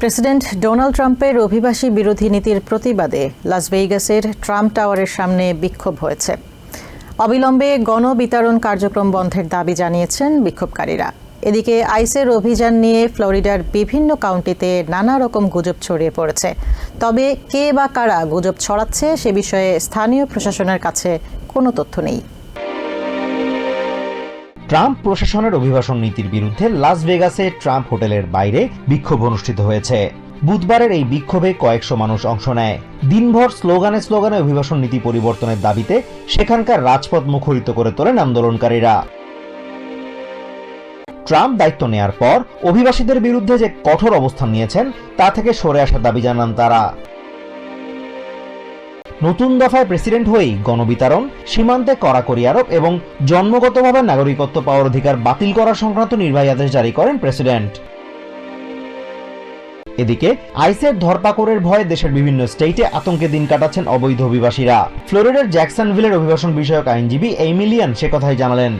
President Donald ট্রাম্পের অভিবাসী বিরোধী নীতির প্রতিবাদে লাস ভেগাসের ট্রাম্প টাওয়ারের সামনে বিক্ষোভ হয়েছে। অবিলম্বে গণবিতরণ কার্যক্রম বন্ধের দাবি জানিয়েছেন বিক্ষোভকারীরা। এদিকে আইসের অভিযান নিয়ে ফ্লোরিডার বিভিন্ন কাউন্টিতে নানা রকম গুজব ছড়িয়ে পড়েছে। তবে কে বা কারা গুজব ছড়াচ্ছে সে বিষয়ে স্থানীয় প্রশাসনের কাছে কোনো তথ্য নেই। ট্রাম্প প্রশাসনের অভিবাসন নীতির বিরুদ্ধে লাস ভেগাসে ট্রাম্প হোটেলের বাইরে বিক্ষোভ অনুষ্ঠিত হয়েছে। বুধবারের এই বিক্ষোভে কয়েকশো মানুষ অংশ নেয়। দিনভর স্লোগানে স্লোগানে অভিবাসন নীতি পরিবর্তনের দাবিতে সেখানকার রাজপথ মুখরিত করে তোলেন আন্দোলনকারীরা। ট্রাম্প দায়িত্ব নেয়ার পর অভিবাসীদের বিরুদ্ধে যে কঠোর অবস্থান নিয়েছেন, তা থেকে সরে আসার দাবি জানান তারা। নতুন দফায় প্রেসিডেন্ট হয়েই গণবিতরণ, সীমান্তে কড়াকড়ি আরোপ এবং জন্মগতভাবে নাগরিকত্ব পাওয়ার অধিকার বাতিল করা সংক্রান্ত নির্বাহী আদেশ জারি করেন প্রেসিডেন্ট এদিকে, আইসের ধরপাকড়ের ভয়ে দেশের বিভিন্ন স্টেটে আতঙ্কে দিন কাটাচ্ছেন অবৈধ অভিবাসীরা। ফ্লোরিডার জ্যাকসনভিলের অভিবাসন বিষয়ক আইনজীবী এইমিলিয়ান সে কথাই জানালেন।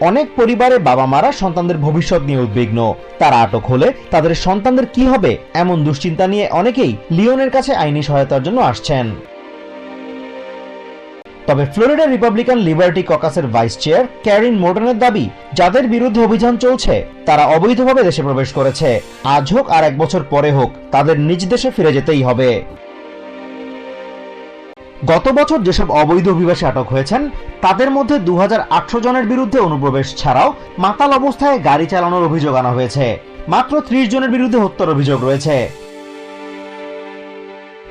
অনেক পরিবারে বাবা মারা সন্তানদের ভবিষ্যৎ নিয়ে উদ্বিগ্ন। তারা আটক হলে তাদের সন্তানদের কি হবে এমন দুশ্চিন্তা নিয়ে অনেকেই লিওনের কাছে আইনি সহায়তার জন্য আসছেন। তবে ফ্লোরিডা রিপাবলিকান লিবার্টি ককাসের ভাইস চেয়ার ক্যারিন মোর্টনের দাবি, যাদের বিরুদ্ধে অভিযান চলছে, তারা অবৈধভাবে দেশে প্রবেশ করেছে। আজ হোক আর এক বছর পরে হোক, তাদের নিজ দেশে ফিরে যেতেই হবে। গত বছর যেসব অবৈধ অভিবাসী আটক হয়েছেন, তাদের মধ্যে দু হাজার আটশো জনের বিরুদ্ধে অনুপ্রবেশ ছাড়াও মাতাল অবস্থায় গাড়ি চালানোর অভিযোগ আনা হয়েছে। মাত্র ত্রিশ জনের বিরুদ্ধে হত্যার অভিযোগ রয়েছে।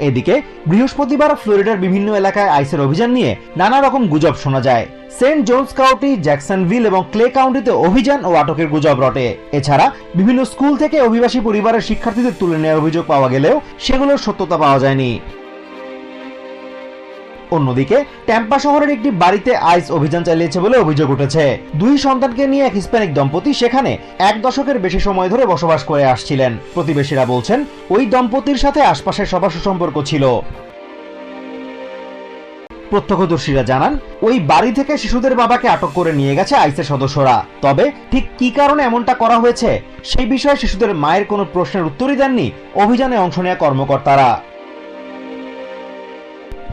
এদিকে, বৃহস্পতিবার ফ্লোরিডার বিভিন্ন এলাকায় আইসের অভিযান নিয়ে নানা রকম গুজব শোনা যায়। সেন্ট জোন্স কাউন্টি, জ্যাকসনভিল এবং ক্লে কাউন্টিতে অভিযান ও আটকের গুজব রটে। এছাড়া, বিভিন্ন স্কুল থেকে অভিবাসী পরিবারের শিক্ষার্থীদের তুলে নেওয়ার অভিযোগ পাওয়া গেলেও সেগুলোর সত্যতা পাওয়া যায়নি। অন্যদিকে, ট্যাম্পা শহরের একটি বাড়িতে আইস অভিযান চালিয়েছে বলে অভিযোগ উঠেছে। দুই সন্তানকে নিয়ে এক হিস্প্যানিক দম্পতি সেখানে এক দশকের বেশি সময় ধরে বসবাস করে আসছিলেন। প্রতিবেশীরা বলছেন, ওই দম্পতির সাথে আশপাশের সবার সুসম্পর্ক ছিল। প্রত্যক্ষদর্শীরা জানান, ওই বাড়ি থেকে শিশুদের বাবাকে আটক করে নিয়ে গেছে আইসের সদস্যরা। তবে ঠিক কি কারণে এমনটা করা হয়েছে, সেই বিষয়ে শিশুদের মায়ের কোনো প্রশ্নের উত্তরই দেননি অভিযানে অংশ নেওয়া কর্মকর্তারা।